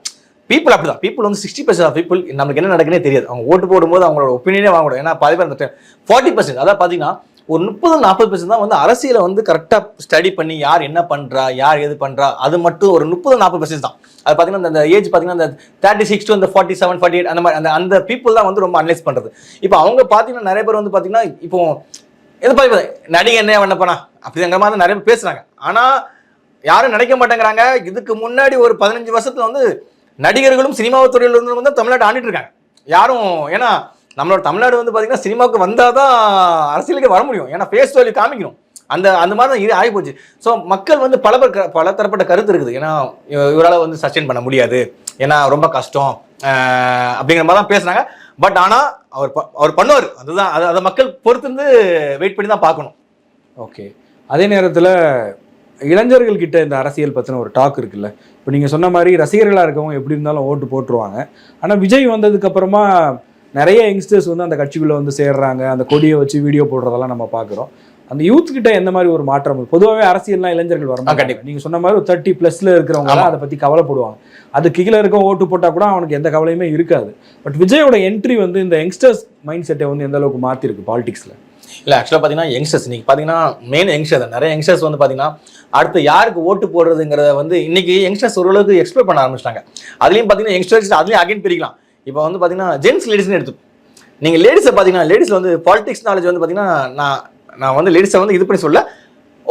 பீப்புள் அப்படி தான் பீப்புள் வந்து சிக்ஸ்டி பர்சன்ட் ஆஃப் பீப்புள் நமக்கு என்ன நடக்குன்னே தெரியாது. அவங்க ஓட்டு போடும்போது அவங்களோட ஒப்பீனியனே வாங்க ஏன்னா பாதி பேர் அந்த ஃபார்ட்டி பர்சன்ட் அதாவது பார்த்தீங்கன்னா ஒரு முப்பது நாற்பது பர்சன்ட் தான் வந்து அரசியலை வந்து கரெக்டாக ஸ்டடி பண்ணி யார் என்ன பண்ணுறா யார் எது பண்ணுறா அது மட்டும் ஒரு முப்பது நாற்பது பர்சன்ட் தான். அது பார்த்தீங்கன்னா அந்த ஏஜ் பார்த்தீங்கன்னா அந்த தேர்ட்டி சிக்ஸ் டு அந்த ஃபார்ட்டி செவன் ஃபார்ட்டி எயிட் அந்த மாதிரி அந்த அந்த பீப்புள் தான் வந்து ரொம்ப அனலைஸ் பண்ணுறது இப்போ அவங்க பார்த்தீங்கன்னா நிறைய பேர் வந்து பார்த்தீங்கன்னா இப்போ எது பார்த்து நடிகை என்ன பண்ணப்பனா அப்படிங்கிற மாதிரி நிறைய பேர் பேசுகிறாங்க ஆனால் யாரும் நினைக்க மாட்டேங்கிறாங்க. இதுக்கு முன்னாடி ஒரு பதினஞ்சு வருஷத்தில் வந்து நடிகர்களும் சினிமா துறையில் இருந்தவங்க வந்து தமிழ்நாடு ஆண்டுட்டு இருக்காங்க. யாரும் ஏன்னா நம்மளோட தமிழ்நாடு வந்து பார்த்தீங்கன்னா சினிமாவுக்கு வந்தால் தான் அரசியலுக்கு வர முடியும். ஏன்னா ஃபேஸ் வேல்யூ காமிக்கணும். அந்த அந்த மாதிரி தான் இது ஆகி போச்சு. ஸோ மக்கள் வந்து பல க- பல தரப்பட்ட கருத்து இருக்குது. ஏன்னா இவரால் வந்து சஸ்டெயின் பண்ண முடியாது. ஏன்னா ரொம்ப கஷ்டம். அப்படிங்கிற மாதிரி தான் பேசுனாங்க பட் ஆனால் அவர் ப- அவர் பண்ணுவார். அதுதான் அதை அதை மக்கள் பொறுத்திருந்து வெயிட் பண்ணி தான் பார்க்கணும். ஓகே அதே நேரத்தில் இளைஞர்கள் கிட்ட இந்த அரசியல் பற்றின ஒரு டாக் இருக்குல்ல. இப்போ நீங்கள் சொன்ன மாதிரி ரசிகர்களாக இருக்கவங்க எப்படி இருந்தாலும் ஓட்டு போட்டுருவாங்க. ஆனால் விஜய் வந்ததுக்கு அப்புறமா நிறைய யங்ஸ்டர்ஸ் வந்து அந்த கட்சிக்குள்ளே வந்து சேர்றாங்க. அந்த கொடியை வச்சு வீடியோ போடுறதெல்லாம் நம்ம பார்க்குறோம். அந்த யூத் கிட்ட எந்த மாதிரி ஒரு மாற்றம்? பொதுவாகவே அரசியல்லாம் இளைஞர்கள் வர கண்டிப்பா. மாட்டாங்க. நீங்கள் சொன்ன மாதிரி ஒரு தேர்ட்டி ப்ளஸில் இருக்கிறவங்க ஆமா. அதை பற்றி கவலைப்படுவாங்க. அது கீழே இருக்க ஓட்டு போட்டால் கூட அவனுக்கு எந்த கவலையுமே இருக்காது. பட் விஜயோட என்ட்ரி வந்து இந்த யங்ஸ்டர்ஸ் மைண்ட் செட்டை வந்து எந்த அளவுக்கு மாற்றிருக்கு பாலிடிக்ஸில் இல்லை ஆக்சுவலாக பார்த்தீங்கன்னா யங்ஸ்டர்ஸ் இன்னைக்கு பார்த்தீங்கன்னா மெயின் யங்ஸ்டர் தான். நிறைய யங்ஸ்டர்ஸ் வந்து பார்த்தீங்கன்னா அடுத்து யாருக்கு ஓட்டு போடுறதுங்கிறத வந்து இன்றைக்கி யங்ஸ்டர்ஸ் ஓரளவுக்கு எக்ஸ்ப்ளோர் பண்ண ஆரம்பிச்சிட்டாங்க. அதுலேயும் பார்த்தீங்கன்னா யங்ஸ்டர்ஸ் அதுலேயும் அகைன் பிரிக்கலாம். இப்போ வந்து பார்த்தீங்கன்னா ஜென்ஸ் லேடிஸ்னு எடுத்து நீங்கள் லேடிஸை பார்த்தீங்கன்னா லேடிஸில் வந்து பாலிடிக்ஸ் நாலேஜ் வந்து பார்த்தீங்கன்னா நான் நான் வந்து லேடிஸை வந்து இது பண்ணி சொல்ல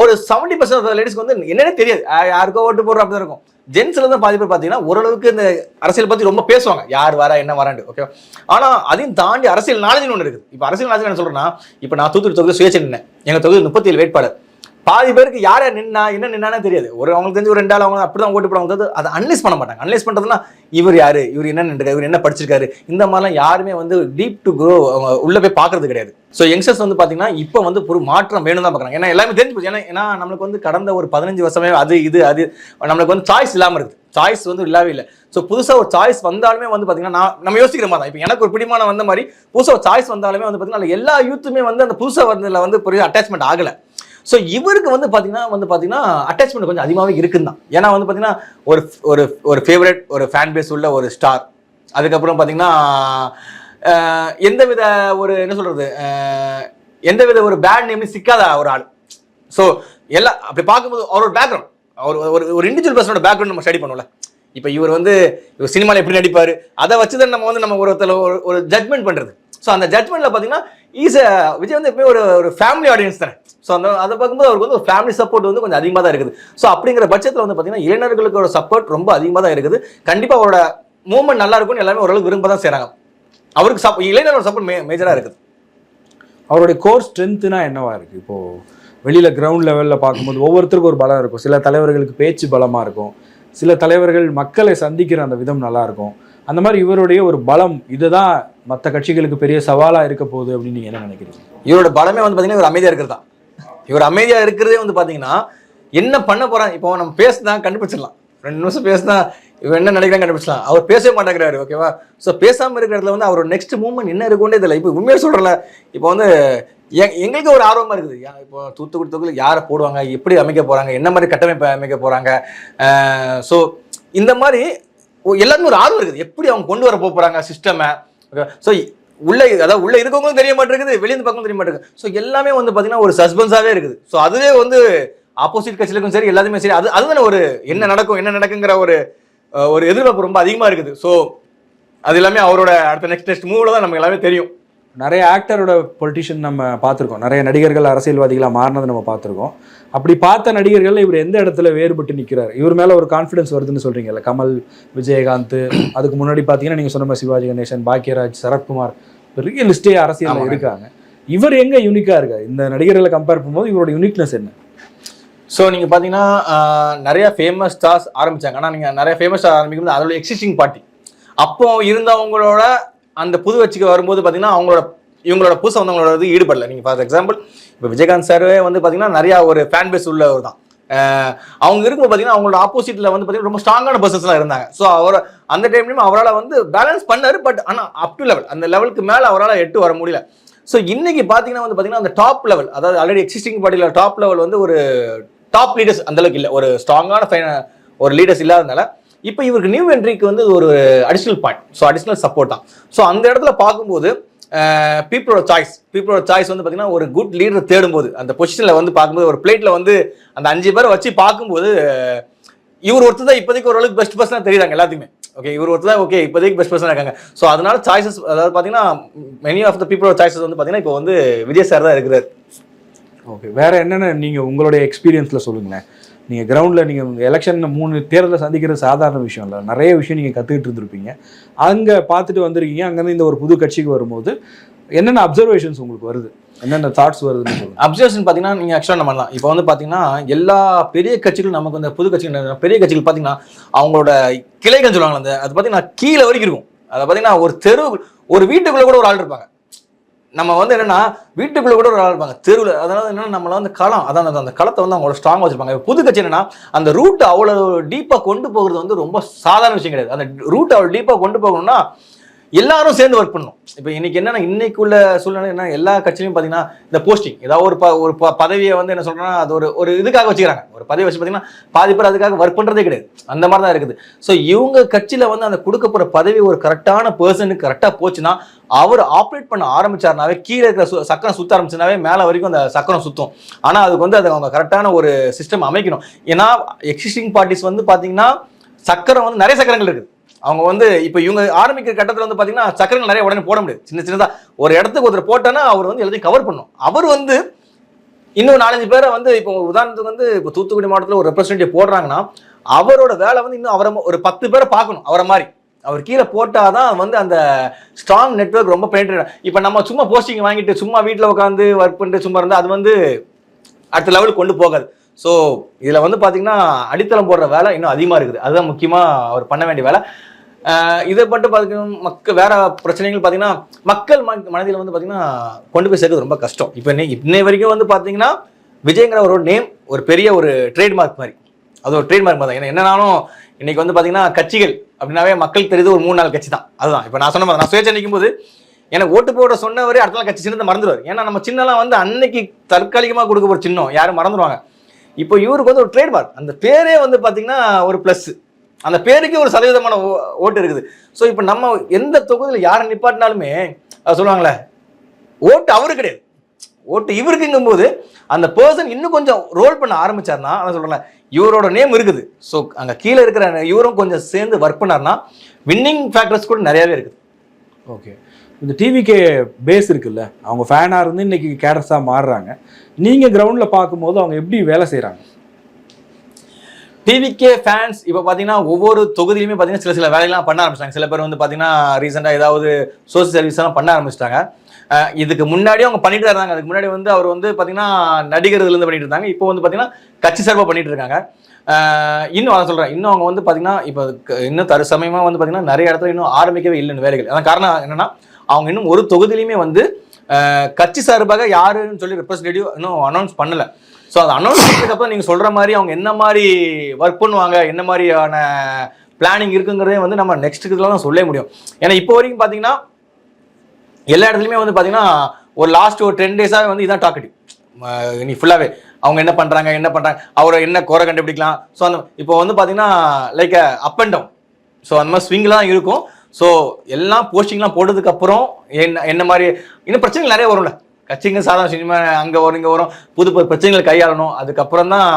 ஒரு செவன்டி பர்சன்ட் லேடிஸ்க்கு வந்து என்னன்னே தெரியாது. யாருக்கோ ஓட்டு போடுற அப்படி தான் இருக்கும். ஜென்ஸ்ல இருந்து பாதி பேர் பார்த்தீங்கன்னா ஓரளவுக்கு இந்த அரசியல் பத்தி ரொம்ப பேசுவாங்க. யார் வரா என்ன வராண்டு ஓகே ஆனா அதையும் தாண்டி அரசியல் நாலேஜ் ஒன்று இருக்குது. இப்போ அரசியல் நாலேஜ் என்ன சொல்றேன்னா இப்போ நான் தூத்துக்குடி தொகுதி சுயேட்சை நின்னேன். எங்க தொகுதி முப்பத்தி ஏழு வேட்பாளர். பாதி பேருக்கு யார் யார் நின்னா என்ன நின்னானே தெரியாது. ஒரு அவங்களுக்கு தெரிஞ்சு ஒரு ரெண்டு ஆள் அவங்க அப்படிதான் ஓட்டு போடுவாங்க தவிர்த்து அதை அனலைஸ் பண்ண மாட்டாங்க. அனலைஸ் பண்ணுறதுனா இவர் யார்? இவர் என்ன நின்றுக்காரு இவர் என்ன படிச்சிருக்காரு? இந்த மாதிரிலாம் யாருமே வந்து டீப் டு க்ரோ அவங்க உள்ளே போய் பார்க்கறது கிடையாது. ஸோ யங்ஸ்டர்ஸ் வந்து பார்த்தீங்கன்னா இப்போ வந்து ஒரு மாற்றம் வேணும் தான் பார்க்குறாங்க ஏன்னா எல்லாமே தெரிஞ்சு போச்சு. ஏன்னா ஏன்னா நம்மளுக்கு வந்து கடந்த ஒரு பதினஞ்சு வருஷமே அது இது அது நம்மளுக்கு வந்து சாய்ஸ் இல்லாமல் இருக்குது. சாய்ஸ் வந்து இல்லாவே இல்லை. ஸோ புதுசாக ஒரு சாய்ஸ் வந்தாலுமே வந்து பார்த்தீங்கன்னா நான் நம்ம யோசிக்கிற மாதிரி தான். இப்போ எனக்கு ஒரு பிடிமான வந்த மாதிரி புதுசாக ஒரு சாய்ஸ் வந்தாலுமே வந்து பார்த்தீங்கன்னா எல்லா யூத்துமே வந்து அந்த புதுசாக வந்ததில் வந்து பெரிய அட்டாச்மெண்ட் ஆகலை. ஸோ இவருக்கு வந்து பார்த்தீங்கன்னா வந்து பார்த்தீங்கன்னா அட்டாச்மெண்ட் கொஞ்சம் அதிகமாகவே இருக்குன்னு தான் ஏன்னா வந்து பார்த்தீங்கன்னா ஒரு ஒரு ஒரு ஃபேவரட் ஒரு ஃபேன் பேஸ் உள்ள ஒரு ஸ்டார் அதுக்கப்புறம் பார்த்தீங்கன்னா எந்த வித ஒரு என்ன சொல்கிறது எந்த வித ஒரு பேட் நேம்லையும் சிக்காத ஒரு ஆள். ஸோ எல்லாம் அப்படி பார்க்கும்போது அவரோட பேக்ரவுண்ட் அவர் ஒரு ஒரு இண்டிவிஜுவல் பர்சனோட பேக்ரவுண்ட் நம்ம ஸ்டடி பண்ணுவோம்ல. இப்போ இவர் வந்து இவர் சினிமாவில் எப்படி நடிப்பார் அதை வச்சு தான் நம்ம வந்து நம்ம ஒருத்தர் ஒரு ஒரு ஜட்மெண்ட் பண்ணுறது ஸோ அந்த ஜட்மெண்ட்டில் பார்த்தீங்கன்னா ஈஸ் விஜய் வந்து எப்பவுமே ஒரு ஒரு ஃபேமிலி ஆடியன்ஸ் தானே. ஸோ அந்த அதை பார்க்கும்போது அவருக்கு வந்து ஒரு ஃபேமிலி சப்போர்ட் வந்து கொஞ்சம் அதிகமாக தான் இருக்குது. ஸோ அப்படிங்கிற பட்சத்தில் வந்து பார்த்தீங்கன்னா இளைஞர்களுக்கு ஒரு சப்போர்ட் ரொம்ப அதிகமாக தான் இருக்குது. கண்டிப்பாக அவரோட மூவ்மெண்ட் நல்லா இருக்கும்னு எல்லாமே ஓரளவுக்கு விரும்ப தான் செய்கிறாங்க அவருக்கு சப் இளைஞரோட சப்போர்ட் மே மேஜராக இருக்குது. அவருடைய கோர் ஸ்ட்ரென்த்துனா என்னவா இருக்கு? இப்போ வெளியில கிரவுண்ட் லெவல்ல பார்க்கும்போது ஒவ்வொருத்தருக்கும் ஒரு பலம் இருக்கும். சில தலைவர்களுக்கு பேச்சு பலமா இருக்கும். சில தலைவர்கள் மக்களை சந்திக்கிற அந்த விதம் நல்லா இருக்கும். அந்த மாதிரி இவருடைய ஒரு பலம் இதுதான் மற்ற கட்சிகளுக்கு பெரிய சவாலாக இருக்க போகுது அப்படின்னு நீங்கள் என்ன நினைக்கிறீங்க? இவரோட பலமே வந்து பார்த்தீங்கன்னா இவர் அமைதியாக இருக்கிறது? தான் இவர் அமைதியாக இருக்கிறதே வந்து பார்த்தீங்கன்னா என்ன பண்ண போகிறாங்க இப்போ நம்ம பேசுனா கண்டுபிடிச்சிடலாம். ரெண்டு நிமிஷம் பேசினா இவன் என்ன நினைக்கிறாங்க கண்டுபிடிச்சலாம் அவர் பேசவே மாட்டேங்கிறாரு ஓகேவா ஸோ பேசாமல் இருக்கிற இடத்துல வந்து அவரோட நெக்ஸ்ட் மூவ்மெண்ட் என்ன இருக்கும்னே இதில் இப்போ உண்மையாக சொல்கிறல இப்போ வந்து எங்களுக்கு ஒரு ஆர்வமாக இருக்குது. இப்போ தூத்துக்குடி தொகுதியில் யாரை போடுவாங்க? எப்படி அமைக்க போகிறாங்க என்ன மாதிரி கட்டமைப்பை அமைக்க போகிறாங்க ஸோ இந்த மாதிரி எல்லாருமே ஒரு ஆர்வம் இருக்குது. எப்படி அவங்க கொண்டு வர போகிறாங்க சிஸ்டமை ஓகே ஸோ உள்ள அதாவது உள்ள இருக்கவங்களும் தெரிய மாட்டேங்குது வெளியே பக்கம் தெரிய மாட்டேங்குது. ஸோ எல்லாமே வந்து பார்த்தீங்கன்னா ஒரு சஸ்பென்ஸாகவே இருக்குது. ஸோ அதுவே வந்து ஆப்போசிட் கட்சிகளுக்கும் சரி எல்லாத்துமே சரி. அது அதுதானே ஒரு என்ன நடக்கும் என்ன நடக்குங்கிற ஒரு ஒரு எதிர்பார்ப்பு ரொம்ப அதிகமாக இருக்குது. ஸோ அது எல்லாமே அவரோட அடுத்த நெக்ஸ்ட் நெக்ஸ்ட் மூவில் தான் நமக்கு எல்லாமே தெரியும். நிறைய ஆக்டரோட பொலிட்டிஷியன் நம்ம பார்த்துருக்கோம். நிறைய நடிகர்கள் அரசியல்வாதிகளாக மாறினதை நம்ம பார்த்துருக்கோம். அப்படி பார்த்த நடிகர்கள் இவர் எந்த இடத்துல வேறுபட்டு நிற்கிறார்? இவர் மேலே ஒரு கான்ஃபிடன்ஸ் வருதுன்னு சொல்றீங்கல்ல. கமல் விஜயகாந்த் அதுக்கு முன்னாடி பார்த்தீங்கன்னா நீங்கள் சொன்ன சிவாஜி கணேசன் பாக்யராஜ் சரத்குமார் பெரிய லிஸ்டே அரசியலில் ஆமாங்க. இருக்காங்க. இவர் எங்க யூனிக்கா இருக்காரு? இந்த நடிகர்களை கம்பேர் பண்ணும்போது இவரோட யூனிக்னஸ் என்ன? ஸோ நீங்கள் பார்த்தீங்கன்னா நிறைய ஃபேமஸ் ஸ்டார்ஸ் ஆரம்பிச்சாங்க. ஆனால் நீங்கள் நிறைய ஃபேமஸ் ஸ்டார் ஆரம்பிக்கும் அதோட எக்ஸிஸ்டிங் பார்ட்டி அப்போ இருந்தவங்களோட அந்த புது வச்சுக்கு வரும்போது பார்த்தீங்கன்னா அவங்களோட இவங்களோட புதுசாக வந்தவங்களோட இது ஈடுபடல. நீங்கள் ஃபார் எக்ஸாம்பிள் இப்போ விஜயகாந்த் சாரே வந்து பார்த்தீங்கன்னா நிறையா ஒரு ஃபேன் பேஸ் உள்ளவர் தான். அவங்க இருக்கும்போது பார்த்தீங்கன்னா அவங்களோட ஆப்போசிட்டில் வந்து பார்த்தீங்கன்னா ரொம்ப ஸ்ட்ராங்கான பர்சன்ஸ்லாம் இருந்தாங்க. ஸோ அவர் அந்த டைம்லையும் அவரால் வந்து பேலன்ஸ் பண்ணார் பட் ஆனால் அப் டு லெவல் அந்த லெவலுக்கு மேலே அவரால் எட்டு வர முடியல. ஸோ இன்னைக்கு பார்த்தீங்கன்னா வந்து பார்த்தீங்கன்னா அந்த டாப் லெவல் அதாவது ஆல்ரெடி எக்ஸிஸ்டிங் பார்ட்டியில் டாப் லெவல் வந்து ஒரு டாப் லீடர்ஸ் அந்தளவுக்கு இல்லை. ஒரு ஸ்ட்ராங்கான ஒரு லீடர்ஸ் இல்லாதனால இப்போ இவருக்கு நியூ என்ட்ரிக்கு வந்து ஒரு additional point so additional support தான். ஸோ அந்த இடத்துல பார்க்கும்போது பீப்புளோட சாய்ஸ் பீப்புளோட சாய்ஸ் வந்து பார்த்தீங்கன்னா ஒரு குட் லீடர் தேடும்போது அந்த பொசிஷனில் வந்து பார்க்கும்போது ஒரு பிளேட்டில் வந்து அந்த அஞ்சு பேரை வச்சு பார்க்கும்போது இவர் ஒருத்தர் தான் இப்போதைக்கு ஓரளவுக்கு பெஸ்ட் பர்சனாக தெரியுறாங்க எல்லாத்துக்குமே. ஓகே இவர் ஒருத்தர் தான் ஓகே இப்போதைக்கு பெஸ்ட் பர்சனாக இருக்காங்க. ஸோ அதனால சாய்ஸஸ் அதாவது பார்த்தீங்கன்னா மெனி ஆஃப் த பீப்புளோட சாய்ஸஸ் வந்து பார்த்தீங்கன்னா இப்போ வந்து விஜய் சார் தான் இருக்கிறார். ஓகே வேற என்னென்ன நீங்கள் உங்களுடைய எக்ஸ்பீரியன்ஸில் சொல்லுங்களேன். நீங்கள் கிரவுண்டில் நீங்கள் எலெக்ஷன் மூணு தேர்தலில் சந்திக்கிறது சாதாரண விஷயம் இல்லை. நிறைய விஷயம் நீங்கள் கற்றுக்கிட்டு இருந்திருப்பீங்க. அங்கே பார்த்துட்டு வந்திருக்கீங்க. அங்கேருந்து இந்த ஒரு புது கட்சிக்கு வரும்போது என்னென்ன அப்சர்வேஷன்ஸ் உங்களுக்கு வருது? என்னென்ன தாட்ஸ் வருதுன்னு அப்சர்வேஷன் பார்த்தீங்கன்னா நீங்கள் ஆக்சுவலாக நம்ம பண்ணலாம் இப்போ வந்து பார்த்தீங்கன்னா எல்லா பெரிய கட்சிகளும் நமக்கு இந்த புது கட்சிகள் பெரிய கட்சிகள் பார்த்தீங்கன்னா அவங்களோட கிளைகள் சொல்லுவாங்க அந்த அது பார்த்தீங்கன்னா கீழே வரைக்கும் இருக்கும். அதை பார்த்தீங்கன்னா ஒரு தெரு ஒரு வீட்டுக்குள்ளே கூட ஒரு ஆள் இருப்பாங்க. நம்ம வந்து என்னன்னா வீட்டுக்குள்ள கூட ஒரு ஆள் இருப்பாங்க. தெருவில். அதனால என்னன்னா நம்மள வந்து களம் அதான் அந்த- அந்த களத்தை வந்து அவங்களோட ஸ்ட்ராங் வச்சிருப்பாங்க. புது கட்சி என்னன்னா அந்த ரூட் அவ்வளோ டீப்பாக கொண்டு போகிறது வந்து ரொம்ப சாதாரண விஷயம் கிடையாது. அந்த ரூட் அவ்வளோ டீப்பாக கொண்டு போகணும்னா எல்லாரும் சேர்ந்து ஒர்க் பண்ணணும். இப்போ இன்னைக்கு என்னன்னா இன்னைக்குள்ள சூழ்நிலை என்ன? எல்லா கட்சியிலும் பார்த்தீங்கன்னா இந்த போஸ்டிங் ஏதாவது ஒரு ப ஒரு ப- பதவியை வந்து என்ன சொல்றேன்னா அது ஒரு ஒரு இதுக்காக வச்சுக்கிறாங்க. ஒரு பதவி வச்சு பார்த்தீங்கன்னா பாதி பேர் அதுக்காக ஒர்க் பண்றதே கிடையாது. அந்த மாதிரி தான் இருக்குது. ஸோ இவங்க கட்சியில வந்து அந்த கொடுக்க போற பதவி ஒரு கரெக்டான பர்சனுக்கு கரெக்டாக போச்சுன்னா அவர் ஆப்ரேட் பண்ண ஆரம்பிச்சாருனாவே கீழே இருக்கிற சு- சக்கரம் சுத்த ஆரம்பிச்சுனாவே மேலே வரைக்கும் அந்த சக்கரம் சுத்தும். ஆனால் அதுக்கு வந்து அதை அவங்க கரெக்டான ஒரு சிஸ்டம் அமைக்கணும். ஏன்னா எக்ஸிஸ்டிங் பார்ட்டிஸ் வந்து பார்த்தீங்கன்னா சக்கரம் வந்து நிறைய சக்கரங்கள் இருக்குது. அவங்க வந்து இப்போ இவங்க ஆரம்பிக்கிற கட்டத்தில் வந்து பார்த்தீங்கன்னா சக்கரங்கள் நிறைய உடனே போட முடியாது. சின்ன சின்னதாக ஒரு இடத்துக்கு ஒருத்தர் போட்டோன்னா அவர் வந்து எல்லாத்தையும் கவர் பண்ணும். அவர் வந்து இன்னும் நாலஞ்சு பேரை வந்து இப்போ உதாரணத்துக்கு வந்து இப்போ தூத்துக்குடி மாவட்டத்தில் ஒரு ரெப்ரஸன்டேட்டிவ் போடுறாங்கன்னா அவரோட வேலை வந்து இன்னும் அவரை ஒரு பத்து பேரை பார்க்கணும் அவரை மாதிரி. அவர் கீழே போட்டால் தான் வந்து அந்த ஸ்ட்ராங் நெட்வொர்க் ரொம்ப பெனிட்ரேட் இப்போ நம்ம சும்மா போஸ்டிங் வாங்கிட்டு சும்மா வீட்டில் உட்காந்து ஒர்க் பண்ணிட்டு சும்மா இருந்தால் அது வந்து அடுத்த லெவலுக்கு கொண்டு போகாது. ஸோ இதில் வந்து பார்த்தீங்கன்னா அடித்தளம் போடுற வேலை இன்னும் அதிகமாக இருக்குது. அதுதான் முக்கியமாக அவர் பண்ண வேண்டிய வேலை. இதை மட்டும் பார்த்தீங்கன்னா மக்கள் வேற பிரச்சனைகள் பார்த்தீங்கன்னா மக்கள் மன- மனதில் வந்து பார்த்தீங்கன்னா கொண்டு போய் சேர்க்கறது ரொம்ப கஷ்டம். இப்போ இன்னை வரைக்கும் வந்து பார்த்தீங்கன்னா விஜய்ங்கிற ஒரு நேம் ஒரு பெரிய ஒரு ட்ரேட்மார்க் மாதிரி. அது ஒரு ட்ரேட்மார்க் மாதிரி ஏன்னா என்னன்னாலும் இன்னைக்கு வந்து பார்த்தீங்கன்னா கட்சிகள் அப்படின்னாவே மக்கள் தெரியுது ஒரு மூணு நாள் கட்சி தான். அதுதான். இப்போ நான் சொன்ன மாதிரி நான் சுயேட்சை நிற்கும் போது எனக்கு ஓட்டு போட சொன்னவரே அடுத்த நாள் கட்சி சின்னத்தை மறந்துடுவார் ஏன்னா நம்ம சின்னலாம் வந்து அன்னைக்கு தற்காலிகமாக கொடுக்க போகிற சின்னம். யாரும் மறந்துடுவாங்க இப்போ இவருக்கு வந்து ஒரு ட்ரேட்மார்க் அந்த பேரே வந்து பார்த்தீங்கன்னா ஒரு ப்ளஸ் அந்த பேருக்கு ஒரு சதவீதமான ஓ- ஓட்டு இருக்குது. ஸோ இப்போ நம்ம எந்த தொகுதியில் யாரை நிப்பாட்டினாலுமே சொல்லுவாங்களே ஓட்டு அவரு கிடையாது. ஓட்டு இவருக்குங்கும் போது அந்த பர்சன் இன்னும் கொஞ்சம் ரோல் பண்ண ஆரம்பிச்சார்னா அதை சொல்றேன் இவரோட நேம் இருக்குது. ஸோ அங்கே கீழே இருக்கிற இவரும் கொஞ்சம் சேர்ந்து ஒர்க் பண்ணார்னா வின்னிங் ஃபேக்டர்ஸ் கூட நிறையாவே இருக்குது. ஓகே இந்த டிவிகே பேஸ் இருக்குல்ல அவங்க ஃபேனாக இருந்து இன்னைக்கு கேரஸாக மாறுறாங்க. நீங்கள் கிரவுண்டில் பார்க்கும்போது அவங்க எப்படி வேலை செய்கிறாங்க டிவிகே ஃபேன்ஸ் இப்போ பார்த்தீங்கன்னா ஒவ்வொரு தொகுதியிலுமே பார்த்தீங்கன்னா சில சில வேலையெல்லாம் பண்ண ஆரம்பிச்சிட்டாங்க. சில பேர் வந்து பார்த்தீங்கன்னா ரீசெண்டாக ஏதாவது சோசியல் சர்வீஸ் எல்லாம் பண்ண ஆரம்பிச்சிட்டாங்க. இதுக்கு முன்னாடி அவங்க பண்ணிட்டு இருந்தாங்க. அதுக்கு முன்னாடி வந்து அவர் வந்து பார்த்தீங்கன்னா நடிகர்லேருந்து பண்ணிட்டு இருந்தாங்க. இப்போ வந்து பார்த்தீங்கன்னா கட்சி சார்பாக பண்ணிட்டு இருக்காங்க. இன்னும் அதை சொல்கிறேன் இன்னும் அவங்க வந்து பார்த்தீங்கன்னா இப்போ இன்னும் தற்சமயமாக வந்து பார்த்தீங்கன்னா நிறைய இடத்துல இன்னும் ஆரம்பிக்கவே இல்லைன்னு வேலைகள். அதான் காரணம் என்னன்னா அவங்க இன்னும் ஒரு தொகுதியிலுமே வந்து கட்சி சார்பாக யாருன்னு சொல்லி ரெப்ரஸன்டேட்டிவ் இன்னும் அனௌன்ஸ் பண்ணல. ஸோ அதை அனௌன்ஸ் பண்ணதுக்கப்புறம் நீங்கள் சொல்கிற மாதிரி அவங்க என்ன மாதிரி ஒர்க் பண்ணுவாங்க என்ன மாதிரியான பிளானிங் இருக்குங்கிறதே வந்து நம்ம நெக்ஸ்ட் இதில் தான் சொல்ல முடியும். ஏன்னா இப்போ வரைக்கும் பார்த்தீங்கன்னா எல்லா இடத்துலையுமே வந்து பார்த்தீங்கன்னா ஒரு லாஸ்ட் ஒரு டென் டேஸாக வந்து இதான் டாக்கெட்டிவ் நீ ஃபுல்லாகவே அவங்க என்ன பண்ணுறாங்க என்ன பண்ணுறாங்க அவரை என்ன குறை கண்டுபிடிக்கலாம். ஸோ அந்த இப்போ வந்து பார்த்தீங்கன்னா like up and down so அந்த மாதிரி ஸ்விங்லாம் இருக்கும். ஸோ எல்லாம் போஸ்டிங்லாம் போட்டதுக்கப்புறம் என்ன என்ன மாதிரி இன்னும் பிரச்சனைகள் நிறைய வரும்ல. கட்சிங்க சாதாரண சினிமா அங்கே வரும் இங்கே வரும். புது புது பிரச்சனைகளை கையாளணும். அதுக்கப்புறம் தான்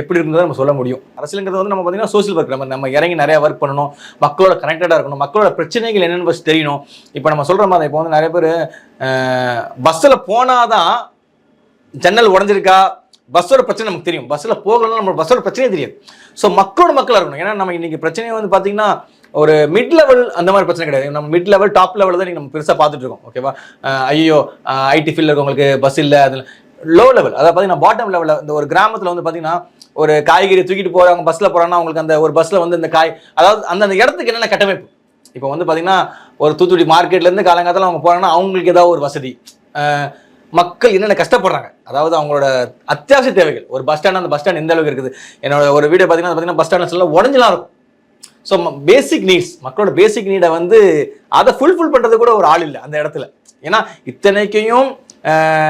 எப்படி இருந்ததை நம்ம சொல்ல முடியும். அரசியலுங்கிறது வந்து நம்ம பார்த்தீங்கன்னா சோசியல் ஒர்க் நம்ம நம்ம இறங்கி நிறைய ஒர்க் பண்ணணும். மக்களோட கனெக்டடாக இருக்கணும். மக்களோட பிரச்சனைகள் என்னென்னு ஃபஸ்ட் தெரியணும். இப்போ நம்ம சொல்கிற மாதிரி இப்போ வந்து நிறைய பேர் பஸ்ஸில் போனால் தான் ஜன்னல் உடஞ்சிருக்கா? பஸ்ஸோட பிரச்சனை நமக்கு தெரியும். பஸ்ஸில் போகலன்னா நம்ம பஸ்ஸோட பிரச்சனையே தெரியாது. ஸோ மக்களோட மக்களாக இருக்கணும். ஏன்னா நம்ம இன்றைக்கி பிரச்சனையை வந்து பார்த்திங்கன்னா ஒரு மிட் லெவல் அந்த மாதிரி பிரச்சனை கிடையாது. நம்ம மிட் லெவல் டாப் லெவலில் தான் நம்ம பெருசாக பார்த்துட்டு இருக்கோம். ஓகேவா ஐயோ ஐடி ஃபீல்டில் இருக்கவங்களுக்கு பஸ் இல்லை அதில் லோ லெவல் அதாவது பார்த்தீங்கன்னா பாட்டம் லெவலில் இந்த ஒரு கிராமத்தில் வந்து பார்த்தீங்கன்னா ஒரு காய்கறி தூக்கிட்டு போகிறவங்க பஸ்ஸில் போகிறாங்கன்னா அவங்களுக்கு அந்த ஒரு பஸ்ஸில் வந்து இந்த காய் அதாவது அந்த இடத்துக்கு என்னென்ன கட்டமைப்பு? இப்போ வந்து பார்த்தீங்கன்னா ஒரு தூத்துக்குடி மார்க்கெட்லேருந்து காலங்காலத்தில் அவங்க போகிறாங்கன்னா அவங்களுக்கு ஏதாவது ஒரு வசதி. மக்கள் என்னென்ன கஷ்டப்படுறாங்க? அதாவது அவங்களோட அத்தியாவசிய தேவைகள். ஒரு பஸ் ஸ்டாண்ட் அந்த பஸ் ஸ்டாண்ட் எந்த அளவுக்கு இருக்குது. என்னோட ஒரு வீடியோ பார்த்தீங்கன்னா பார்த்தீங்கன்னா பஸ் ஸ்டாண்ட்ஸ்லாம் உடஞ்சலாம் இருக்கும். ஸோ பேசிக் நீட்ஸ் மக்களோட பேசிக் நீடை வந்து அதை ஃபுல்ஃபில் பண்ணுறது கூட ஒரு ஆள் இல்லை அந்த இடத்துல. ஏன்னா இத்தனைக்கையும்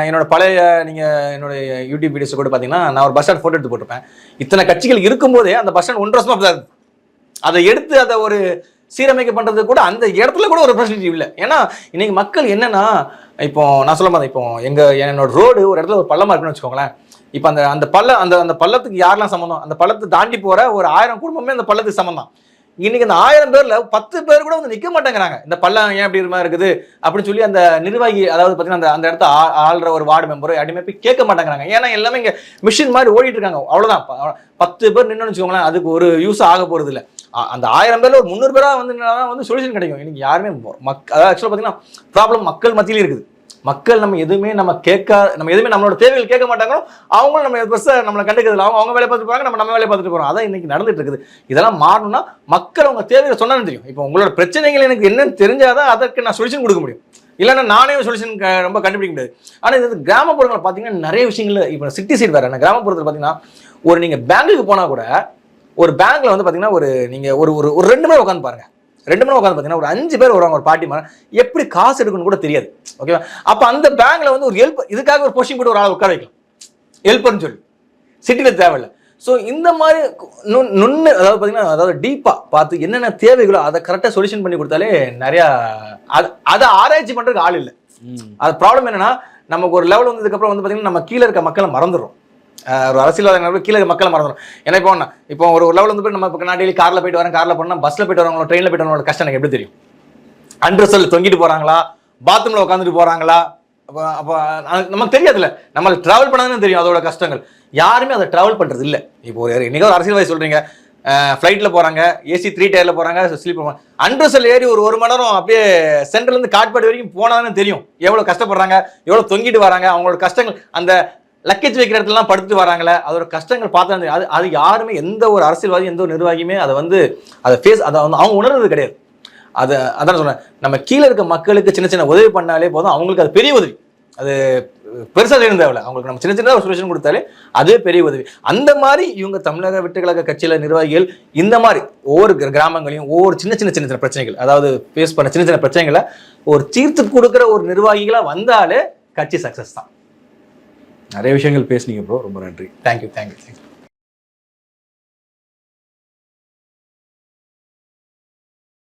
என்னோட பழைய நீங்கள் என்னோட யூடியூப் வீடியோஸ் கூட பார்த்தீங்கன்னா நான் ஒரு பஸ் ஸ்டாண்ட் ஃபோட்டோ எடுத்து போட்டிருப்பேன். இத்தனை கட்சிகள் இருக்கும்போதே அந்த பஸ் ஸ்டாண்ட் ஒன்றரை வருஷமாக அதை எடுத்து அதை ஒரு சீரமைக்க பண்ணுறது கூட அந்த இடத்துல கூட ஒரு ரெப்ரஸன்டேட்டிவ் இல்லை. ஏன்னா இன்னைக்கு மக்கள் என்னன்னா இப்போ நான் சொல்ல மாதிரி இப்போ எங்கள் என்னோட ரோடு ஒரு இடத்துல ஒரு பள்ளமாக இருக்குன்னு வச்சுக்கோங்களேன். இப்போ அந்த அந்த பள்ள அந்த அந்த பள்ளத்துக்கு யாரெல்லாம் சம்மந்தம்? அந்த பள்ளத்தை தாண்டி போகிற ஒரு ஆயிரம் குடும்பமே அந்த பள்ளத்துக்கு சம்மந்தம். இன்னைக்கு அந்த ஆயிரம் பேர்ல பத்து பேர் கூட வந்து நிக்க மாட்டேங்கிறாங்க. இந்த பள்ளம் ஏன் அப்படி மாதிரி இருக்குது? அப்படின்னு சொல்லி அந்த நிர்வாகி அதாவது பார்த்தீங்கன்னா அந்த அந்த இடத்த ஆ- ஆள்ற ஒரு வார்டு மெம்பர் அடிமை போய் கேட்க மாட்டேங்கிறாங்க. ஏன்னா எல்லாமே இங்க மிஷின் மாதிரி ஓடிட்டு இருக்காங்க. அவ்வளவுதான். பத்து பேர் நின்று வச்சுக்கோங்களேன் அதுக்கு ஒரு யூஸ் ஆக போறது இல்ல. அந்த ஆயிரம் பேர்ல ஒரு முந்நூறு பேரா வந்து வந்து சொல்யூஷன் கிடைக்கும். இன்னைக்கு யாருமே மக் அதாவது ஆக்சுவலாக பார்த்தீங்கன்னா ப்ராப்ளம் மக்கள் மத்தியிலேயே இருக்குது. மக்கள் நம்ம எதுவுமே நம்ம கேட்கா நம்ம எதுவுமே நம்மளோட தேவைகள் கேட்க மாட்டாங்களோ அவங்களும் நம்ம பெருசாக நம்மளை கண்டுக்கிறதுல அவங்க அவங்க வேலை பார்த்துட்டு போறாங்க நம்ம நம்ம வேலை பார்த்துட்டு போறோம். அதான் இன்னைக்கு நடந்துட்டு இருக்குது. இதெல்லாம் மாறணும்னா மக்கள் அவங்க தேவைகளை சொன்னாலும் தெரியும். இப்போ உங்களோட பிரச்சனைகள் எனக்கு என்னன்னு தெரிஞ்சாதான் அதற்கு நான் சொல்யூஷன் கொடுக்க முடியும். இல்லைன்னா நானே சொல்யூஷன் ரொம்ப கண்டுபிடிக்க முடியாது. ஆனால் இது கிராமப்புறங்களில் பார்த்தீங்கன்னா நிறைய விஷயங்கள் இப்போ சிட்டி சைடு வேறு கிராமப்புறத்தில் பார்த்தீங்கன்னா ஒரு நீங்கள் பேங்குக்கு போனால் கூட ஒரு பேங்க்கில் வந்து பார்த்தீங்கன்னா ஒரு நீங்கள் ஒரு ஒரு ஒரு ரெண்டு மணி உட்காந்து பாருங்கள் ரெண்டு மணி உட்காந்து பார்த்தீங்கன்னா ஒரு அஞ்சு பேர் வருவாங்க ஒரு பாட்டி மாதிரி எப்படி காசு எடுக்கணும்னு கூட தெரியாது. ஓகேவா அப்போ அந்த பேங்க்ல வந்து ஒரு ஹெல்ப் இதுக்காக ஒரு போஸ்டிங் போட்டு ஒரு ஆளை உட்கார வைக்கலாம். ஹெல்ப்பர்னு சொல்லி. சிட்டியில் தேவையில்லை. ஸோ இந்த மாதிரி நுண் நுண்ணு அதாவது பார்த்தீங்கன்னா அதாவது டீப்பாக பார்த்து என்னென்ன தேவைகளோ அதை கரெக்டாக சொல்யூஷன் பண்ணி கொடுத்தாலே நிறையா அது அதை ஆராய்ச்சி பண்ணுறதுக்கு ஆள் இல்லை. அது ப்ராப்ளம் என்னன்னா நமக்கு ஒரு லெவல் வந்ததுக்கப்புறம் வந்து பார்த்தீங்கன்னா நம்ம கீழே இருக்க மக்களை மறந்துடுறோம். ஒரு அரசியல்வாதிகள் கீழே மக்களை மறந்துடும் ஏன்னா இப்போ ஒன்று இப்போ ஒரு லெவலில் வந்து போய் நம்ம இப்போ நான் டெய்லி காரில் போயிட்டு வரேன் காரில் போனால் பஸ்ஸில் போயிட்டு வரவங்களோ ட்ரெயினில் போயிட்டு வரவங்களோட கஷ்டம் எனக்கு எப்படி தெரியும்? அண்ட்ரஸில் தொங்கிட்டு போகிறாங்களா பாத்ரூமில் உட்காந்துட்டு போகிறாங்களா அப்போ அப்போ நமக்கு தெரியாதுல்ல. நம்மளுக்கு ட்ராவல் பண்ணாதான் தெரியும் அதோட கஷ்டங்கள். யாருமே அதை ட்ராவல் பண்ணுறது இல்லை இப்போ ஒரு இன்றைக்கி ஒரு அரசியல்வாதி சொல்கிறீங்க ஃப்ளைட்டில் போகிறாங்க ஏசி த்ரீ டயரில் போகிறாங்க ஸ்லீப் போகிறாங்க அண்ட்ரஸில் ஏறி ஒரு ஒரு மணி நேரம் அப்படியே சென்ட்ரலேருந்து காட்பாடு வரைக்கும் போனாதானே தெரியும். எவ்வளோ கஷ்டப்படுறாங்க எவ்வளோ தொங்கிட்டு வராங்க அவங்களோட கஷ்டங்கள் அந்த லக்கேஜ் வைக்கிற இடத்துலலாம் படுத்துட்டு வராங்களே அதோட கஷ்டங்கள் பார்த்தா அது அது யாருமே எந்த ஒரு அரசியல்வாதி எந்த ஒரு நிர்வாகியுமே அதை வந்து அதை ஃபேஸ் அதை வந்து அவங்க உணர்றது கிடையாது. அது அதான் சொன்னேன் நம்ம கீழே இருக்க மக்களுக்கு சின்ன சின்ன உதவி பண்ணாலே போதும் அவங்களுக்கு அது பெரிய உதவி. அது பெருசாக செய்யணும் தேவையில்ல. அவங்களுக்கு நம்ம சின்ன சின்ன ஒரு சொல்யூஷன் கொடுத்தாலே அதுவே பெரிய உதவி. அந்த மாதிரி இவங்க தமிழக விட்டுக்கழக கட்சியில் நிர்வாகிகள் இந்த மாதிரி ஒவ்வொரு கிராமங்களையும் ஒவ்வொரு சின்ன சின்ன சின்ன சின்ன பிரச்சனைகள் அதாவது ஃபேஸ் பண்ண சின்ன சின்ன பிரச்சனைகளை ஒரு தீர்த்து கொடுக்குற ஒரு நிர்வாகிகளாக வந்தாலே கட்சி சக்சஸ் தான். நிறைய விஷயங்கள் பேசுனீங்க ப்ரோ ரொம்ப நன்றி. Thank you thank you thank you